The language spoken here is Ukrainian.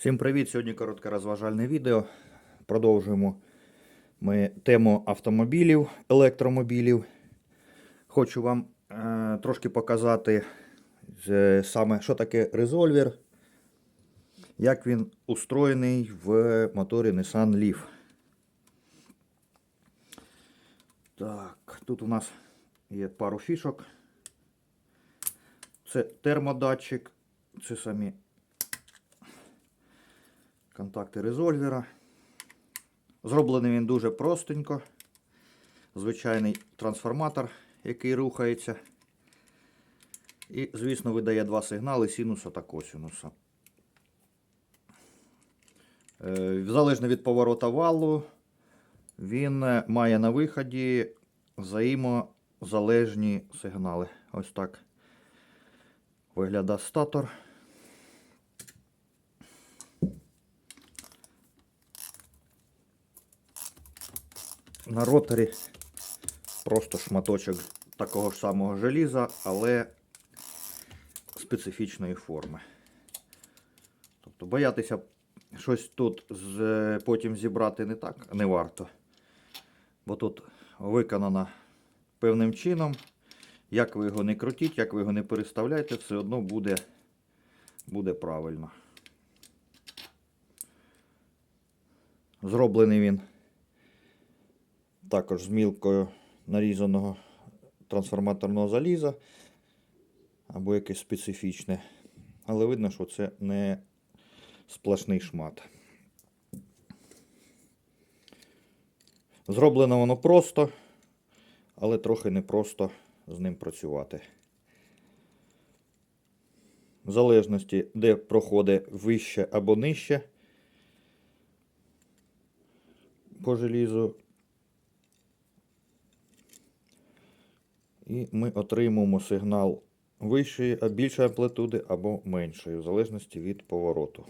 Всім привіт! Сьогодні коротке розважальне відео. Продовжуємо ми тему автомобілів, електромобілів. Хочу вам е, трошки показати е, саме, що таке резольвер, як він устроєний в моторі Nissan Leaf. Так, тут у нас є пару фішок. Це термодатчик, це самі контакти резольвера. Зроблений він дуже простенько. Звичайний трансформатор, який рухається. І, звісно, видає два сигнали синуса та косинуса. Е, Залежно від поворота валу, він е, має на виході взаємозалежні сигнали. Ось так виглядає статор. На роторі просто шматочок такого ж самого желіза, але специфічної форми. Тобто боятися щось тут з, потім зібрати не так не варто. Бо тут виконано певним чином. Як ви його не крутіть, як ви його не переставляєте, все одно буде, буде правильно. Зроблений він також з мілкою нарізаного трансформаторного заліза або якесь специфічне. Але видно, що це не сплошний шмат. Зроблено воно просто, але трохи непросто з ним працювати. В залежності, де проходить вище або нижче по желізу, І ми отримуємо сигнал вищої, більшої амплитуди або меншої, в залежності від повороту.